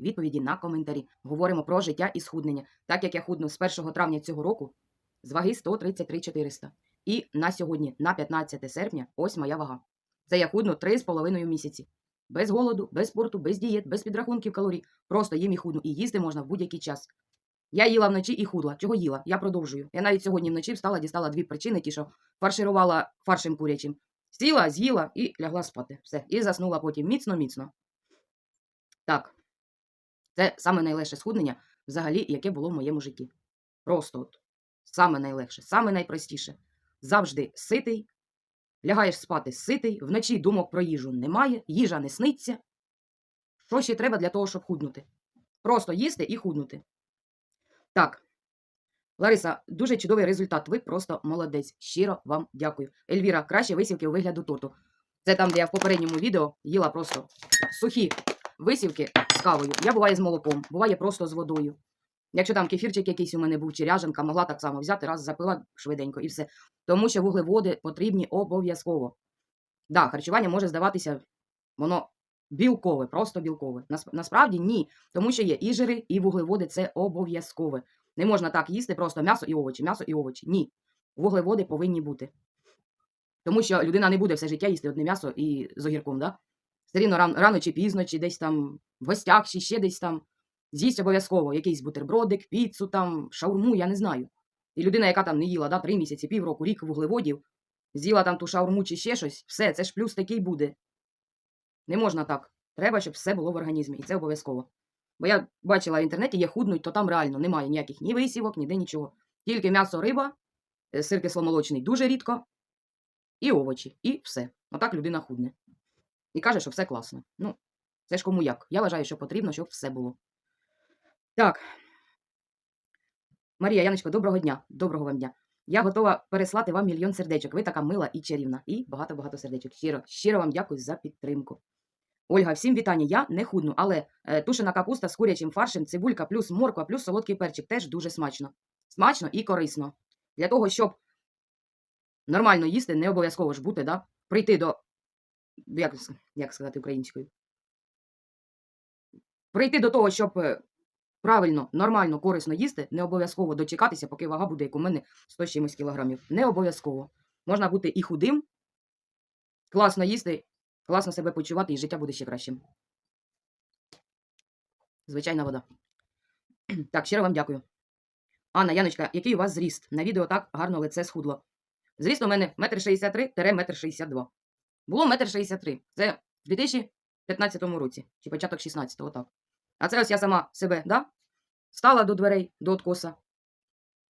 відповіді на коментарі. Говоримо про життя і схуднення. Так як я худну з 1 травня цього року з ваги 133 400. І на сьогодні, на 15 серпня, ось моя вага. Це я худну 3,5 місяці. Без голоду, без спорту, без дієт, без підрахунків калорій. Просто їм і худну. І їсти можна в будь-який час. Я їла вночі і худла. Чого їла? Я продовжую. Я навіть сьогодні вночі встала, дістала дві причини, ті, що фарширувала фаршем курячим. Сіла, з'їла і лягла спати. Все. І заснула потім міцно-міцно. Так. Це саме найлегше схуднення, взагалі, яке було в моєму житті. Просто от. Саме найлегше, саме найпростіше. Завжди ситий, лягаєш спати ситий, вночі думок про їжу немає, їжа не сниться. Що ще треба для того, щоб худнути? Просто їсти і худнути. Так. Лариса, дуже чудовий результат. Ви просто молодець. Щиро вам дякую. Ельвіра, краще висівки у вигляду торту. Це там, де я в попередньому відео їла просто сухі висівки з кавою. Я буває з молоком, буває просто з водою. Якщо там кефірчик якийсь у мене був, чи ряженка, могла так само взяти, раз запила швиденько і все. Тому що вуглеводи потрібні обов'язково. Да, харчування може здаватися, воно білкове, просто білкове. Нас- Насправді ні, тому що є і жири, і вуглеводи це обов'язкове. Не можна так їсти просто м'ясо і овочі, м'ясо і овочі. Ні. Вуглеводи повинні бути. Тому що людина не буде все життя їсти одне м'ясо і з огірком, да? Все рівно рано, рано чи пізно, чи десь там в гостях, чи ще десь там. З'їсть обов'язково якийсь бутербродик, піцу, там, шаурму, я не знаю. І людина, яка там не їла да, три місяці, півроку, рік вуглеводів, з'їла там ту шаурму чи ще щось, все, це ж плюс такий буде. Не можна так. Треба, щоб все було в організмі, і це обов'язково. Бо я бачила в інтернеті, є худнуть, то там реально немає ніяких ні висівок, ніде нічого. Тільки м'ясо, риба, е, сир кисломолочний дуже рідко, і овочі, і все. Отак людина худне. І каже, що все класно. Ну, це ж кому як. Я вважаю, що потрібно, щоб все було. Так. Марія, Яночко, доброго дня. Доброго вам дня. Я готова переслати вам мільйон сердечок. Ви така мила і чарівна. І багато-багато сердечок. Щиро, щиро вам дякую за підтримку. Ольга, всім вітання. Я не худну, але е, тушена капуста з курячим фаршем, цибулька плюс морква, плюс солодкий перчик теж дуже смачно. Смачно і корисно. Для того, щоб нормально їсти, не обов'язково ж бути, да? прийти до. Як, як сказати українською? Прийти до того, щоб е, правильно, нормально, корисно їсти, не обов'язково дочекатися, поки вага буде, як у мене 100 чимось кілограмів. Не обов'язково. Можна бути і худим, класно їсти, класно себе почувати, і життя буде ще кращим. Звичайна вода. Так, щиро вам дякую. Анна, Яночка, який у вас зріст? На відео так гарно лице схудло. Зріст у мене 1,63-1,62 м. Було 1,63 м. Це в 2015 році, чи початок 16-го, так. А це ось я сама себе, да? Стала до дверей, до откоса,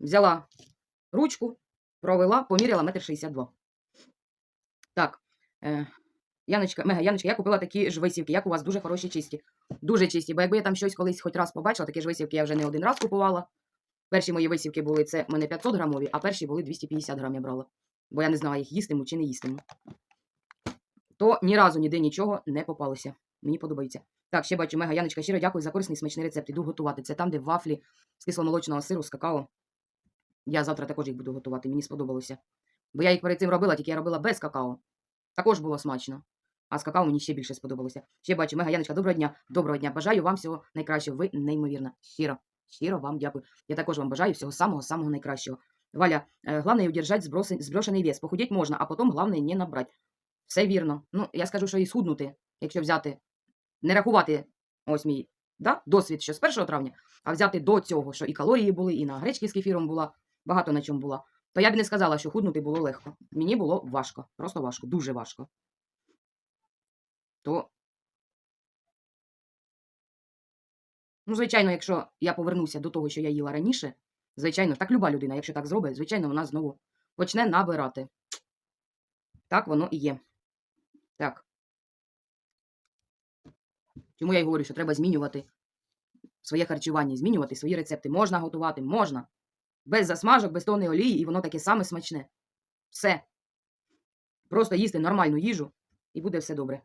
взяла ручку, провела, поміряла 1,62 м. Так. Е, Яночка, Мега, Яночка, я купила такі ж висівки, як у вас дуже хороші чисті. Дуже чисті, бо якби я там щось колись хоч раз побачила, такі ж висівки я вже не один раз купувала. Перші мої висівки були це в мене 500 грамові, а перші були 250 грам я брала. Бо я не знала, їх їстиму чи не їстиму То ні разу ніде нічого не попалося. Мені подобається. Так, ще бачу, Мега Яночка, щиро дякую за корисний смачний рецепт. Іду готувати. Це там, де вафлі з кисломолочного сиру, з какао. Я завтра також їх буду готувати, мені сподобалося. Бо я їх перед цим робила, тільки я робила без какао. Також було смачно. А з какао мені ще більше сподобалося. Ще бачу, Мега Яночка, доброго дня. Доброго дня. Бажаю вам всього найкращого. Ви неймовірна. Щиро, щиро вам дякую. Я також вам бажаю всього самого-самого найкращого. Валя, э, главное удержать сбросы- сброшенный вес. Похудеть можна, а потім главное не набрати. Все вірно. Ну, я скажу, що і схуднути, якщо взяти, не рахувати ось мій да, досвід ще з 1 травня, а взяти до цього, що і калорії були, і на гречки з кефіром була, багато на чому була, то я б не сказала, що худнути було легко. Мені було важко, просто важко, дуже важко. То Ну, звичайно, якщо я повернуся до того, що я їла раніше, звичайно, так люба людина, якщо так зробить, звичайно, вона знову почне набирати. Так воно і є. Так. Чому я й говорю, що треба змінювати своє харчування, змінювати свої рецепти. Можна готувати, можна. Без засмажок, без тонної олії, і воно таке саме смачне. Все. Просто їсти нормальну їжу, і буде все добре.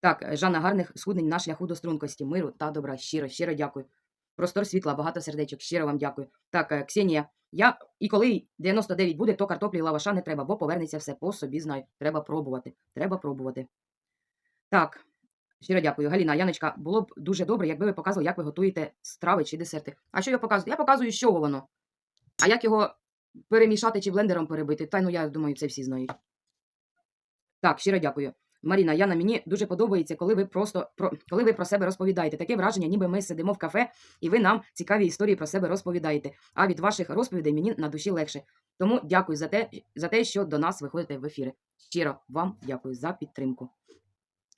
Так, е, Жанна гарних схуднень на шляху до стрункості, миру та добра. Щиро, щиро дякую. Простор світла, багато сердечок. Щиро вам дякую. Так, е, Ксенія, я і коли 99 буде, то картоплі і лаваша не треба, бо повернеться все по собі знаю. Треба пробувати. Треба пробувати. Так, Щиро дякую. Галіна, Яночка, було б дуже добре, якби ви показували, як ви готуєте страви чи десерти. А що я показую? Я показую, чого воно. А як його перемішати чи блендером перебити? Та ну я думаю, це всі знають. Так, щиро дякую. Маріна, Яна, мені дуже подобається, коли ви просто про коли ви про себе розповідаєте. Таке враження, ніби ми сидимо в кафе, і ви нам цікаві історії про себе розповідаєте. А від ваших розповідей мені на душі легше. Тому дякую за те, за те, що до нас виходите в ефіри. Щиро вам дякую за підтримку.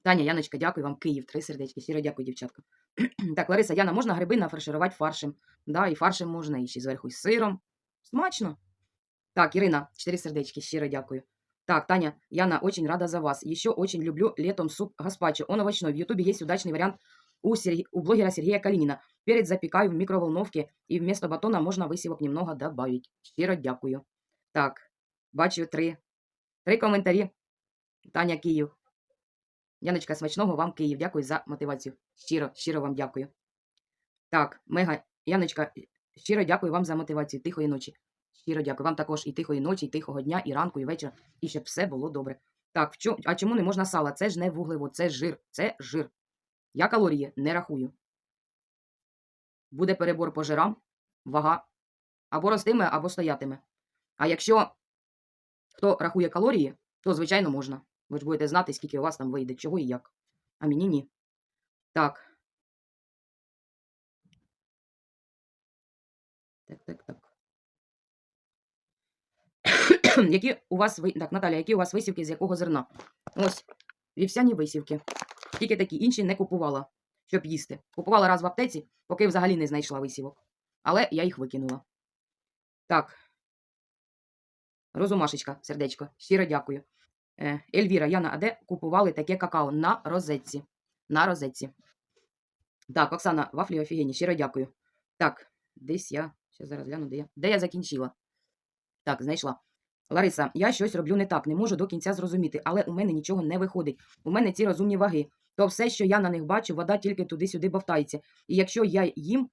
Таня, Яночка, дякую вам, Київ, три сердечки. Щиро дякую, дівчатка. так, Лариса, Яна, можна гриби нафарширувати фаршем? Да, і фаршем можна, і ще зверху з сиром. Смачно. Так, Ірина, чотири сердечки, щиро дякую. Так, Таня, Яна, очень рада за вас. Еще очень люблю летом суп гаспачо. Он овощной. В Ютубе есть удачный вариант у, Серге... у блогера Сергея Калинина. Перец запекаю в микроволновке, и вместо батона можно висівок немного добавить. Щиро дякую. Так, бачу три. Три коментарі. Таня Київ. Яночка, смачного вам Київ. Дякую за мотивацію. Щиро, щиро вам дякую. Так, мега. Яночка, щиро дякую вам за мотивацію. Тихої ночі. Щиро дякую. Вам також і тихої ночі, і тихого дня, і ранку, і вечора, і щоб все було добре. Так, в чо... а чому не можна сала? Це ж не вуглевод, це жир, це жир. Я калорії не рахую. Буде перебор по жирам, вага або ростиме, або стоятиме. А якщо хто рахує калорії, то звичайно можна. Ви ж будете знати, скільки у вас там вийде, чого і як. А мені ні. Так. Так, так, так. які у вас так, Наталя, які у вас висівки з якого зерна? Ось, вівсяні висівки. Тільки такі інші не купувала, щоб їсти. Купувала раз в аптеці, поки взагалі не знайшла висівок. Але я їх викинула. Так. Розумашечка, сердечко, щиро дякую. Е, Ельвіра, Яна, а де купували таке какао? На розетці. На розетці. Так, Оксана, вафлі офігенні, щиро дякую. Так, десь я. Ще зараз гляну, де я. Де я закінчила? Так, знайшла. Лариса, я щось роблю не так, не можу до кінця зрозуміти, але у мене нічого не виходить. У мене ці розумні ваги. То все, що я на них бачу, вода тільки туди-сюди бовтається. І якщо я їм,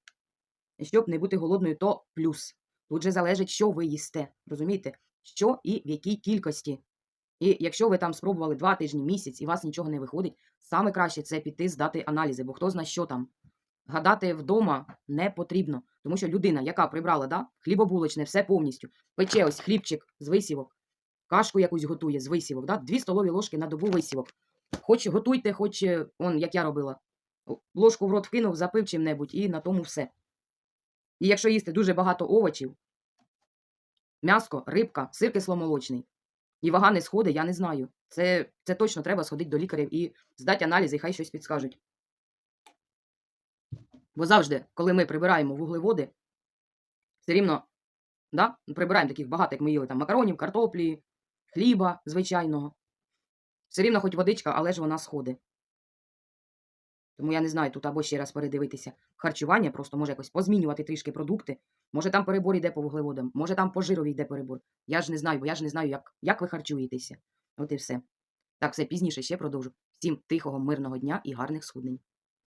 щоб не бути голодною, то плюс. Тут же залежить, що ви їсте. Розумієте? Що і в якій кількості. І якщо ви там спробували два тижні, місяць, і у вас нічого не виходить, саме краще це піти здати аналізи, бо хто знає, що там. Гадати вдома не потрібно, тому що людина, яка прибрала да, хлібобулочне, все повністю, пече ось хлібчик з висівок, кашку якусь готує з висівок, да, дві столові ложки на добу висівок. Хоч готуйте, хоч, е, он, як я робила, ложку в рот вкинув, запив чим-небудь, і на тому все. І якщо їсти дуже багато овочів, м'яско, рибка, сир кисломолочний, і вага не сходить, я не знаю. Це, це точно треба сходити до лікарів і здати аналізи, і хай щось підскажуть. Бо завжди, коли ми прибираємо вуглеводи, все рівно да, прибираємо таких багато, як ми їли там макаронів, картоплі, хліба звичайного. Все рівно хоч водичка, але ж вона сходить. Тому я не знаю, тут або ще раз передивитися харчування, просто може якось позмінювати трішки продукти. Може там перебор йде по вуглеводам, може там по жирові йде перебор. Я ж не знаю, бо я ж не знаю, як, як ви харчуєтеся. От і все. Так, все пізніше ще продовжу. Всім тихого, мирного дня і гарних схуднень.